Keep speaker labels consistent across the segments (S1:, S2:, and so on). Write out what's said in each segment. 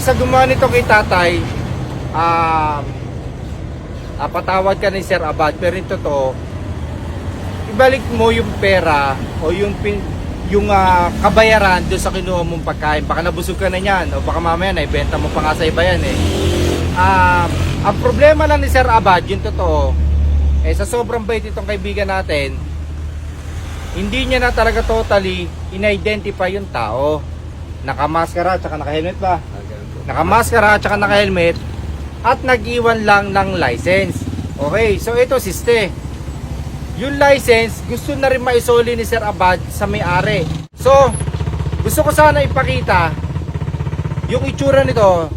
S1: sa gumawa nito kay tatay, ah, ah, patawad ka ni Sir Abad, pero ito to, ibalik mo yung pera o yung pin, yung ah, kabayaran doon sa kinuha mong pagkain. Baka nabusog ka na niyan o baka mamaya na ibenta mo pa nga sa iba yan eh. Ah, ang problema lang ni Sir Abad, yung totoo, eh sa sobrang bait itong kaibigan natin, hindi niya na talaga totally in-identify yung tao. Nakamaskara at saka naka-helmet ba? Nakamaskara at saka naka-helmet at nag-iwan lang ng license. Okay, so ito siste. Yung license, gusto na rin maisoli ni Sir Abad sa may-ari. So, gusto ko sana ipakita yung itsura nito.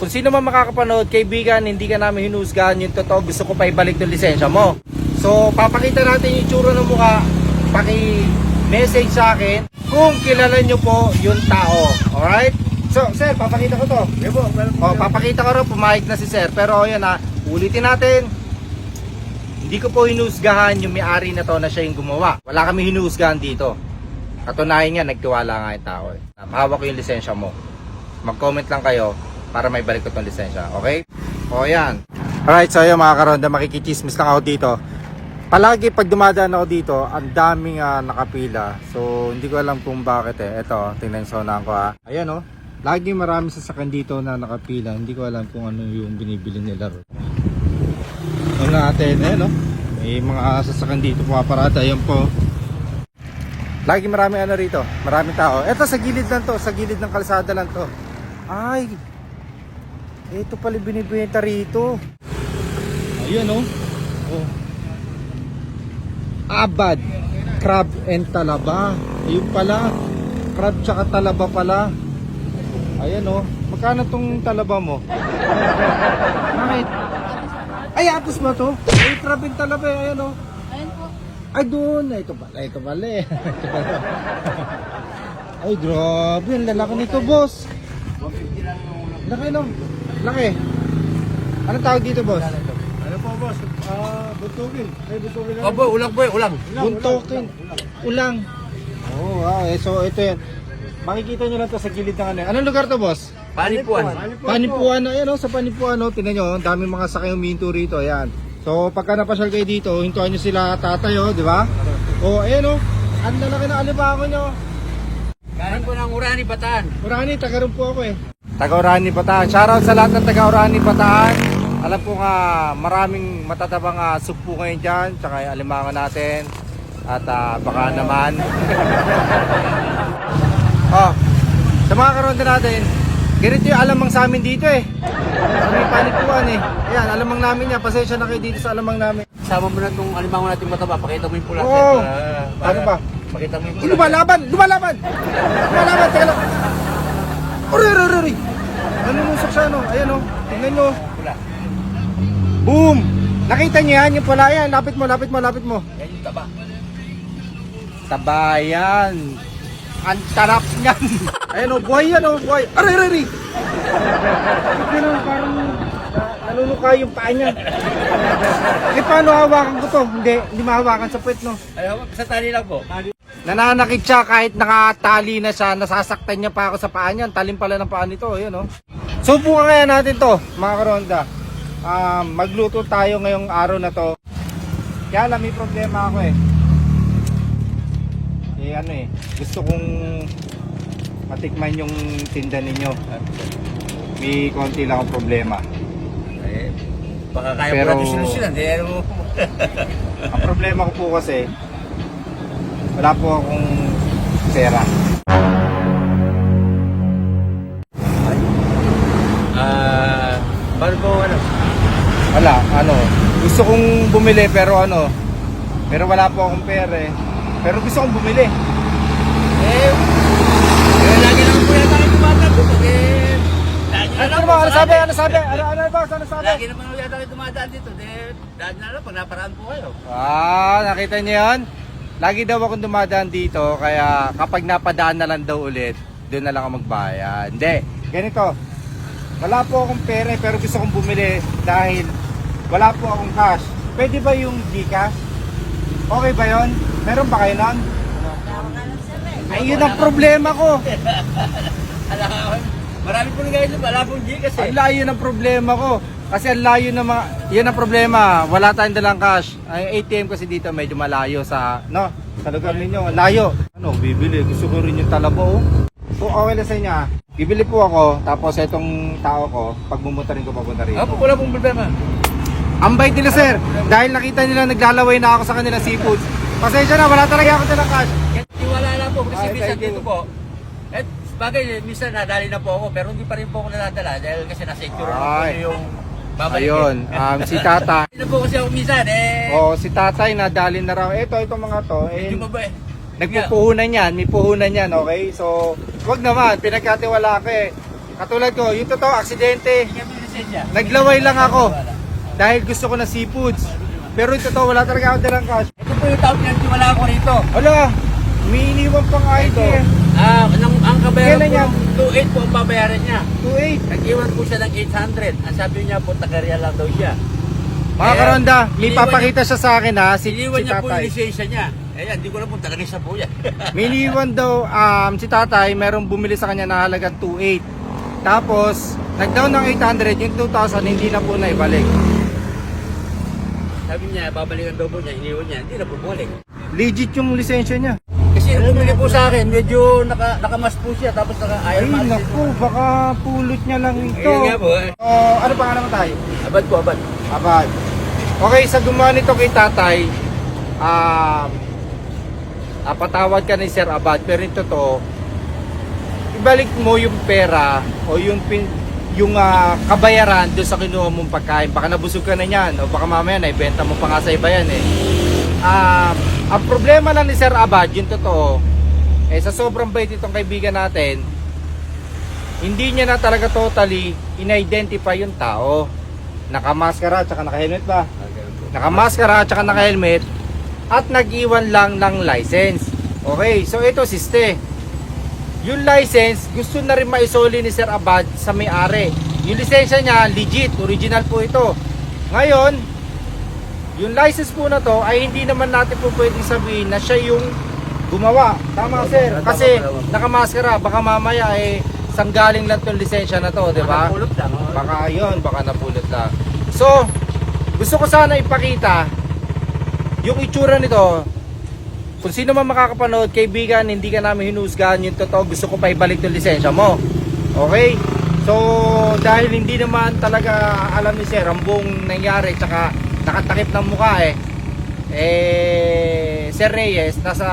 S1: Kung sino man makakapanood, kaibigan, hindi ka namin hinusgahan yung totoo. Gusto ko pa ibalik yung lisensya mo. So, papakita natin yung itsura ng mukha. Paki-message sa akin kung kilala nyo po yung tao. Alright? So, sir, papakita ko to. O, papakita ko rin, pumayag na si sir. Pero, yan ha, ulitin natin. Hindi ko po hinusgahan yung may-ari na to na siya yung gumawa. Wala kami hinusgahan dito. Katunayan nga, nagtiwala nga yung tao. Eh. Hawak ko yung lisensya mo. Mag-comment lang kayo para may balik ko tong lisensya. Okay? O yan. Alright, so yun mga karonda, makikichismis lang ako dito. Palagi pag dumadaan ako dito, ang daming ah, nakapila. So, hindi ko alam kung bakit eh. Ito, tingnan sa unahan ko ah. Ayan oh. Lagi marami sasakyan dito na nakapila. Hindi ko alam kung ano yung binibili nila. Ito natin, eh no? May mga sasakyan dito pumaparada. Ayan po. Lagi marami ano rito. Maraming tao. Ito sa gilid lang to. Sa gilid ng kalsada lang to. Ay. Ito pala binibenta rito. Ayun oh. Oh. Abad. Crab and talaba. Ayun pala. Crab tsaka talaba pala. Ayan oh. Magkano tong talaba mo? Bakit? Ay, apos ba to? Ay, and talaba. eh. Ayan oh.
S2: Ayun po.
S1: Ay, doon. Ay, ito pala. Ito pala eh. Ay, grabe. Ang lalaki nito, boss. Laki, no? Laki. Anong tawag dito, boss?
S3: Ano po boss? Ah, buntugin. Ay, buntugin lang.
S4: Opo, ulang po eh, ulang.
S1: Buntokin. Ulang. Oo, oh, wow. Eh, so, ito yan. Makikita nyo lang to sa gilid ng ano. Anong lugar to, boss?
S4: Panipuan.
S1: Panipuan, ayan o, sa Panipuan, o, tingnan nyo, ang daming mga sakay huminto rito, ayan. So, pagka napasyal kayo dito, hintuan nyo sila tatay, o, di ba? O, ayan o, ang lalaki ng alibango nyo.
S4: Galing po ng Urani, Bataan.
S1: Urani, taga rin po ako eh. Taga Urani, Bataan. Shoutout sa lahat ng taga Urani, Bataan. Alam po nga, maraming matatabang uh, sugpo ngayon dyan, tsaka yung alimango natin. At ah, baka naman. oh, sa mga karonda natin, ganito yung alamang sa amin dito eh. Kami panikuan eh. Ayan, alamang namin yan. Pasensya na kayo dito sa alamang namin.
S4: Sama mo na itong alimango natin mataba, pakita mo yung pula.
S1: Oo.
S4: Ah,
S1: Ano ba?
S4: Pakita mo yung pula.
S1: Lumalaban! Lumalaban! Lumalaban! Teka lang! Uri, uri, uri, uri! Nanunusok siya, no? Ayan, no? Tingnan nyo.
S4: Pula.
S1: Boom! Nakita niyo yan? Yung pala yan. Lapit mo, lapit mo, lapit mo.
S4: Yan yung taba.
S1: Tabayan. Ang tarap niyan. Ayan, oh, buhay yan, oh, buhay. Aray, aray, aray! Mo, parang na- nanunuka yung paa niya. Eh, paano hawakan ko to? Hindi, hindi mahawakan sa puwet, no?
S4: Ay, sa tali lang po.
S1: Nananakit siya kahit nakatali na siya, nasasaktan niya pa ako sa paa niya. Ang Talim pala ng paa nito, yun oh. Subukan kaya natin to, mga karonda. Ah, magluto tayo ngayong araw na to. Kaya lang may problema ako eh. Eh ano eh, gusto kong matikman yung tinda ninyo. May konti lang akong problema.
S4: Eh, baka kaya
S1: Pero-
S4: mo natin solusyonan. Di, ano.
S1: Ang problema ko po kasi, wala po akong pera.
S4: Ah, paano po ano?
S1: Wala, ano, gusto kong bumili pero ano, pero wala po akong pera eh. Pero gusto kong bumili.
S4: Eh, eh, lagi naman po yata kayo dito. Eh, lagi na
S1: Ano
S4: lang
S1: Ano sabi? Ano sabi? Ano, ano ba? Ano sabi?
S4: Lagi naman po yata kayo dumadaan dito. Eh, dahil na lang, pag naparaan po kayo.
S1: Ah, nakita niyo yan? Lagi daw akong dumadaan dito, kaya kapag napadaan na lang daw ulit, doon na lang ako magbayad. Hindi, ganito. Wala po akong pera pero gusto kong bumili dahil wala po akong cash. Pwede ba yung Gcash? Okay ba yon? Meron ba kayo nun? Ay, yun ang problema ko.
S4: Alam, Marami po guys, wala pong G kasi.
S1: Ang layo ng problema ko. Kasi ang layo ng mga, yan ang problema. Wala tayong dalang cash. Ang ATM kasi dito medyo malayo sa, no? Sa lugar ninyo, layo. Ano, bibili. Gusto ko rin yung talabo. oh. Kung okay na sa inyo, ah, bibili po ako. Tapos itong tao ko, pagmumunta rin ko papunta rin.
S4: Opo, wala pong problema.
S1: Ang bait nila sir. Dahil nakita nila naglalaway na ako sa kanila seafoods. Pasensya na, wala talaga ako dalang cash.
S4: Tiwala lang po kasi
S1: Ay,
S4: minsan dito po. Eh, bagay, minsan nadali na po ako pero hindi pa rin po ako nadadala dahil kasi nasa-secure na po
S1: Ay.
S4: yung babalik.
S1: Ayun, um, si tata.
S4: Hindi po kasi ako minsan eh.
S1: Oh, si tatay nadali na raw. Ito, itong mga to. Eh,
S4: mo ba eh.
S1: Nagpupuhunan yan, may puhunan yan, okay? So, wag naman, pinagkatiwala ko eh. Katulad ko, yung totoo, aksidente.
S4: Lisensya.
S1: Naglaway lang ako.
S4: Wala.
S1: Dahil gusto ko ng seafoods. Pero yung totoo, wala talaga ako dalang cash.
S4: Po yung tao pinagtiwala ko rito.
S1: Hala, may iniwan pang ID
S4: Ito.
S1: eh.
S4: Ah, ang, ang kabayaran
S1: Kailan
S4: po, 2.8 po ang babayaran niya.
S1: 2.8.
S4: Nag-iwan po siya ng 800. Ang sabi niya po, taga-real lang daw siya.
S1: Mga
S4: Eh,
S1: karonda, may papakita siya sa akin ha, si,
S4: Iniwan
S1: si
S4: niya po yung
S1: tatay.
S4: lisensya niya. Eh, yan, hindi ko po talaga siya po yan.
S1: May iniwan daw, um, si tatay, merong bumili sa kanya na halagang 2.8. Tapos, nag-down ng 800, yung 2,000 hindi na po naibalik.
S4: Sabi niya, babalikan daw po niya, iniwan niya, hindi na po bumalik.
S1: Legit yung lisensya niya.
S4: Kasi nung bumili po sa akin, medyo naka, nakamas po siya, tapos naka
S1: Ay,
S4: ayaw
S1: naku, baka pulot niya lang ito.
S4: Ayun nga po eh.
S1: Oh, ano pa naman tayo?
S4: Abad po, abad.
S1: Abad. Okay, sa gumawa nito kay tatay, um, ah, patawad ka ni Sir Abad, pero yung totoo, ibalik mo yung pera o yung pin, yung ah, kabayaran doon sa kinuha mong pagkain. Baka nabusog ka na yan o baka mamaya naibenta mo pa nga sa iba yan eh. Um, ang problema lang ni Sir Abad, yung totoo, eh sa sobrang bait itong kaibigan natin, hindi niya na talaga totally in-identify yung tao. Nakamaskara at saka naka-helmet ba? Nakamaskara at saka naka-helmet at nag-iwan lang ng license. Okay, so ito siste. Yung license, gusto na rin maisoli ni Sir Abad sa may-ari. Yung lisensya niya, legit, original po ito. Ngayon, yung license po na to ay hindi naman natin po pwedeng sabihin na siya yung gumawa. Tama sir, kasi nakamaskara, baka mamaya eh sanggaling lang tong lisensya na to, di ba?
S4: Oh.
S1: Baka yun, baka napulot lang. So, gusto ko sana ipakita yung itsura nito. Kung sino man makakapanood, kaibigan, hindi ka namin hinusgahan yung totoo. Gusto ko pa ibalik yung lisensya mo. Okay? So, dahil hindi naman talaga alam ni Sir ang buong nangyari, tsaka nakatakip ng mukha eh. Eh, Sir Reyes, nasa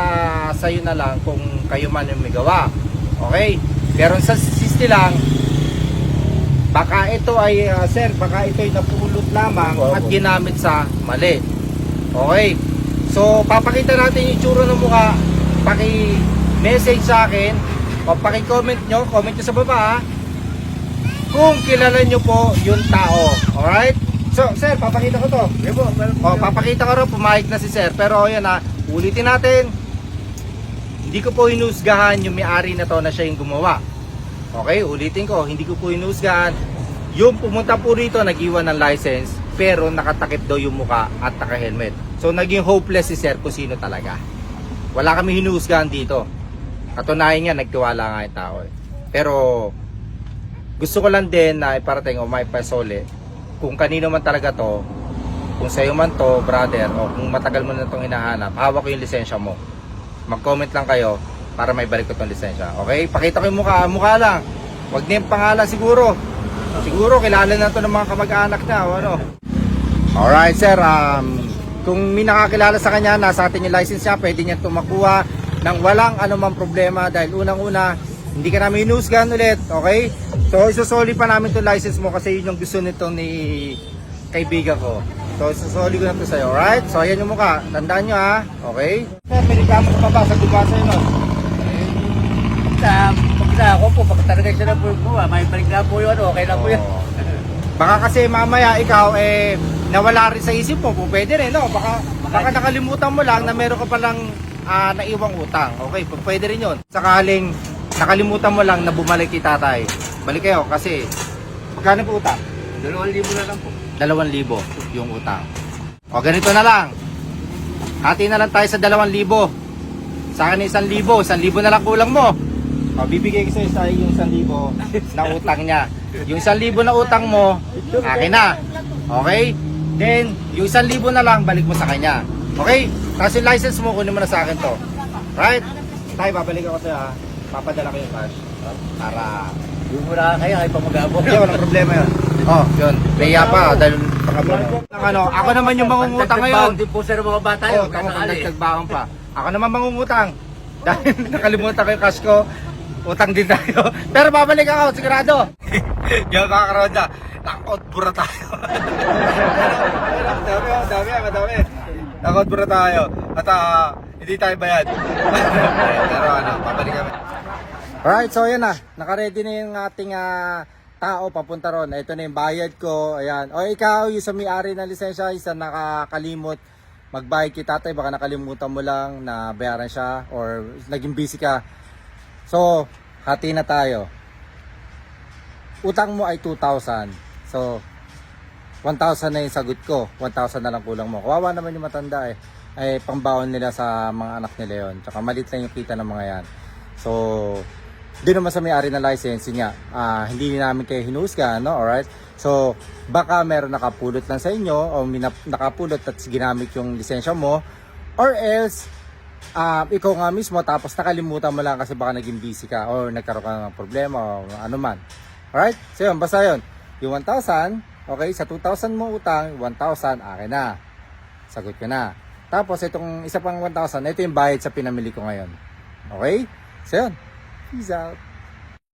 S1: sayo na lang kung kayo man yung may gawa. Okay? Pero sa sisti lang, baka ito ay, ah, sir, baka ito ay napulot lamang at ginamit sa mali. Okay? So, papakita natin yung tsura ng mukha. Paki-message sa akin o paki-comment nyo, comment nyo sa baba ha, kung kilala nyo po yung tao. Alright? So, sir, papakita ko to. O, papakita ko rin, pumayag na si sir. Pero yan ha, ulitin natin. Hindi ko po hinusgahan yung may-ari na to na siya yung gumawa. Okay, ulitin ko, hindi ko po hinusgahan. Yung pumunta po rito, nag-iwan ng license, pero nakatakip daw yung muka at naka-helmet. So, naging hopeless si sir kung sino talaga. Wala kami hinusgahan dito. Katunayan nga, nagtiwala nga yung tao. eh. Pero, gusto ko lang din na iparating o may pasole kung kanino man talaga to kung sa'yo man to, brother, o kung matagal mo na itong hinahanap, hawak ko yung lisensya mo. Mag-comment lang kayo para may balik ko itong lisensya. Okay? Pakita ko yung mukha. Mukha lang. Huwag na yung pangalan siguro. Siguro, kilala na to ng mga kamag-anak na o ano. Alright, sir. Um, kung may nakakilala sa kanya, nasa atin yung license niya, pwede niya tumakuha ng walang anumang problema dahil unang-una, hindi ka namin hinusgan ulit, okay? So, isusoli pa namin itong license mo kasi yun yung gusto nito ni kaibigan ko. So, isusoli ko na to sa'yo, alright? So, ayan yung mukha. Tandaan nyo ha, okay? Sir, may reklamo ka ba sa duga sa'yo nun?
S4: Sa, pag na ako po, pag talaga siya na po may balik na po yun, okay na po yan.
S1: Oo. Baka kasi mamaya ikaw eh nawala rin sa isip mo, pwede rin, no? Baka, baka nakalimutan mo lang na meron ka palang ah, naiwang utang. Okay, pwede rin yun. Sakaling nakalimutan mo lang na bumalik kay tatay. Balik kayo kasi magkano po utang?
S4: Dalawang libo na lang po.
S1: Dalawang libo yung utang. O ganito na lang. Hati na lang tayo sa dalawang libo. Sa akin isang libo, isang libo na lang kulang mo. O, bibigay ko sa yung 1,000 na utang niya. Yung 1,000 na utang mo, akin na. Okay? Then, yung 1,000 na lang, balik mo sa kanya. Okay? Tapos yung license mo, kunin mo na sa akin to. Right? Tayo, babalik ako sa'yo ha. Papadala ko yung cash. Para...
S4: Yung muna kayo, ay pa mag-aabot.
S1: Hindi, walang problema yun. Oh, yun. Naiya pa dahil pangabon. Ano, ako naman yung mangungutang ngayon.
S4: Din po sa mga bata yun,
S1: oh,
S4: kasakali.
S1: nagtagbaon pa. Ako naman mangungutang. Dahil nakalimutan ko yung cash ko, utang din tayo. Pero babalik ako, sigurado. Yung mga karoda, nakot bura tayo. Dami, dami, madami. Nakot bura tayo. At ah, hindi tayo bayad. Pero ano, babalik kami. Alright, so yan na. Nakaready na yung ating ah, tao papunta ron. Ito na yung bayad ko. Ayan. O ikaw, yung sa may-ari ng lisensya, isa nakakalimot magbayad kay tatay, baka nakalimutan mo lang na bayaran siya or naging busy ka. So, hati na tayo. Utang mo ay 2,000. So, 1,000 na yung sagot ko. 1,000 na lang kulang mo. Kawawa naman yung matanda eh. Ay, pangbaon nila sa mga anak nila yon. Tsaka malit lang yung kita ng mga yan. So, di naman sa may-ari ng license yun nga, ah, hindi namin kayo hinusga, no? Alright? So, baka meron nakapulot lang sa inyo o nakapulot at ginamit yung lisensya mo or else, ah, ikaw nga mismo tapos nakalimutan mo lang kasi baka naging busy ka or nagkaroon ka ng problema o ano man. Alright? So yun, basta yun. Yung 1,000, okay, sa 2,000 mo utang, 1,000, akin na. Sagot ko na. Tapos itong isa pang 1,000, ito yung bayad sa pinamili ko ngayon. Okay? So yun. Peace out.